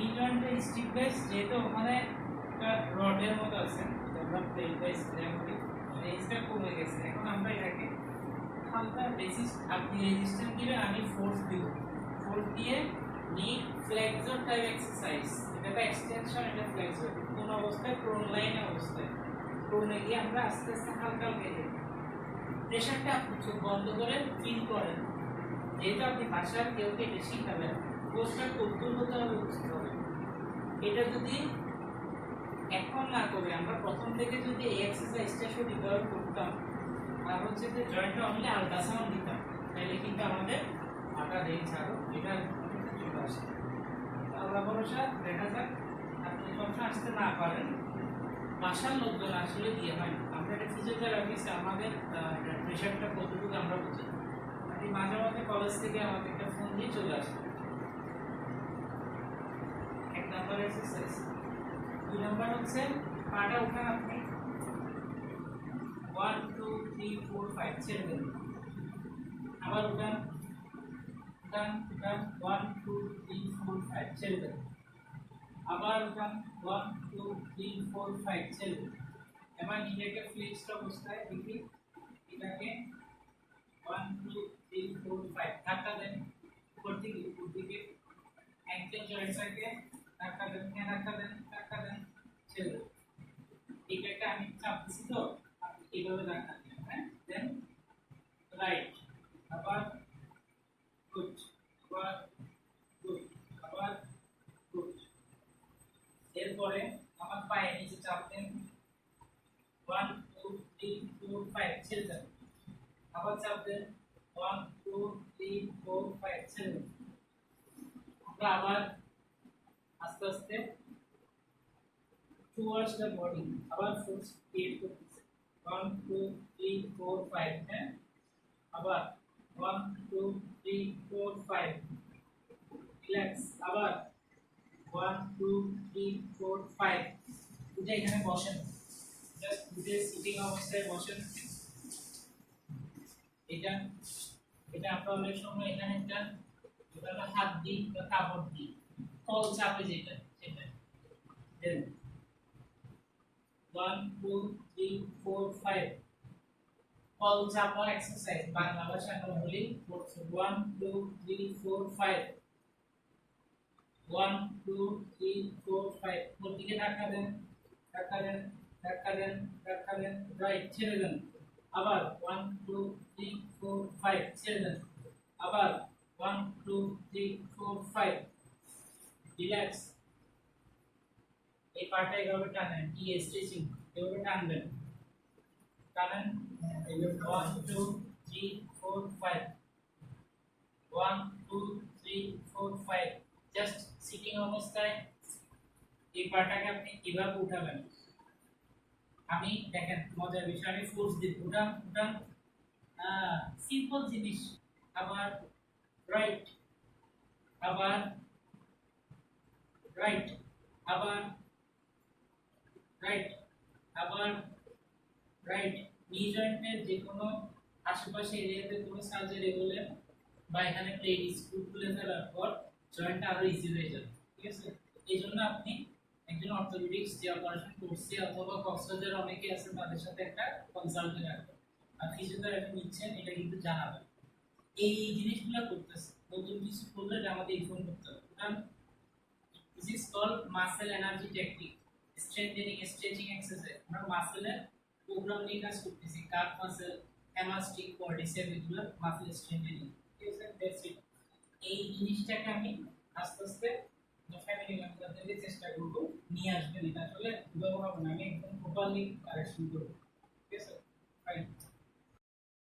নি জয়েন্টের স্টিফনেস যেহেতু ওখানে একটা রডের মতো আছে বাই স্ল্যাম করি রেঞ্জটা কমে গেছে। এখন আমরা এটাকে হালকা রেজিস্ট আপনি রেজিস্ট্যান্স দিবেন আমি ফোর্স দিব। ফোর্স দিয়ে নি ফ্লেক্সর টাইপ এক্সারসাইজ এটা এক্সটেনশন এটা ফ্লেক্সর কোন অবস্থায়? প্রোন লাইন অবস্থায়। প্রোনে গিয়ে আমরা আস্তে আস্তে হালকা হালকা দিই প্রেশারটা চোখ বন্ধ করে ফিল করেন। যেহেতু আপনি ভাষার কেউকে এটা শিখাবেন কোর্সটা কদ্দুর হতে হবে বুঝতে হবে। এটা যদি এখন না করে, আমরা প্রথম থেকে যদি এই এক্সারসাইজটা সঠিকভাবে করতাম, আর হচ্ছে যে জয়েন্টটা অনলি আলট্রাসাউন্ড দিতাম তাহলে কিন্তু আমাদের আটা রেঞ্জ আরও এটা চলে আসে। আল্লাহ ভরসা দেখা যাক, আপনি সবসময় আসতে না পারেন, বাসার লোকজন আসলে দিয়ে হয় না। আমরা একটা ফিজিওথেরাপিস্ট আমাদের প্রেশারটা কতটুকু আমরা বুঝি মাঝে মাঝে কলেজ থেকে আমাকে একটা ফোন দিয়ে চলে আসেন এক নাম্বার এক্সারসাইজ দুই নাম্বার হচ্ছে, পাটা উঠান আপনি। One two three four five ছেড়ে দেন। আবার উঠান। উঠান উঠান। One two three four five ছেড়ে দেন। আবার উঠান। One two three four five ছেড়ে দেন। এবার নিজেকে ফ্লিক্সড অবস্থায় দেখি। এটাকে one two three four five ধাক্কা দেন। উপর দিকে উপর দিকে। অ্যাঙ্কেল জয়েন্টটাকে হ্যাঁ ধাক্কা দেন ধাক্কা দেন ছেড়ে এটাকে আমি চাপ দিছি তো এইভাবে ধাক্কা দেন হ্যাঁ দেন রাইট আবার গুড আবার গুড আবার গুড এরপরে আমার পায়ে নিচে চাপ দেন ওয়ান আবার আস্তে আস্তে towards the body, আবার ফোর্স ক্রিয়েট করতেছে one two three four five হ্যাঁ? আবার one two three four five relax আবার one two three four five দুটো এখানে বসেন জাস্ট দুটো সিটিং অবস্থায় বসেন। এটা এটা আমরা অনেক সময় এখানে একটা হাত দিই বা কাপড় দিই। কল চাপে যেটা সেটা দেন। One two three four five call চাপা এক্সারসাইজ বাংলা ভাষা আমরা বলি one two three four five one two three four five ওর দিকে ধাক্কা দেন ধাক্কা দেন ধাক্কা দেন ধাক্কা দেন রাইট ছেড়ে দেন। আবার one two three four five ছেড়ে দেন। আবার one two three four five relax এই পাটা এভাবে টানেন কি স্ট্রেচিং এভাবে টানবেন। টানেন one two three four five one two three four five just sitting অবস্থায় এই পাটাকে আপনি কীভাবে উঠাবেন। আমি, দেখেন, মজার বিষয়, আমি ফোর্স দিই। উঠান উঠান। সিম্পল জিনিস। আবার রাইট আবার রাইট আবার রাইট আবার রাইট নি যে কোনো আশেপাশে এরিয়াতে কোনো সার্জারি হলে বা এখানে প্লেট স্ক্রু খুলে ফেলার পর জয়েন্টটা আরও ইজি হয়ে যাবে। ঠিক আছে? এই জন্য আপনি একজন অর্থোপেডিক্স যে অপারেশন করছে অথবা কক্সবাজার অনেকে আছে, তাদের সাথে একটা কনসাল্টিং রাখবেন। আর ফিজিওথেরাপি নিচ্ছেন, এটা কিন্তু জানাবেন। এই জিনিসগুলো করতেছে। নতুন কিছু করলে আমাদের ইনফর্ম করতে হবে। কারণ is muscle energy technique strengthening stretching exercise আমরা মাসেলের প্রোগ্রাম নিয়ে কাজ করতেছি কাপ মাসেল হ্যামাস্টিক কোয়াড্রিসেপ এগুলো মাসেল স্ট্রেংথেনিং ঠিক আছে? এই জিনিসটাকে আমি আস্তে আস্তে ফ্যামিলি মেম্বারদেরকে চেষ্টা করব নিয়ে আসবেন এটা আসলে ব্যবহার আমি একদম প্রপারলি কারেকশন করব।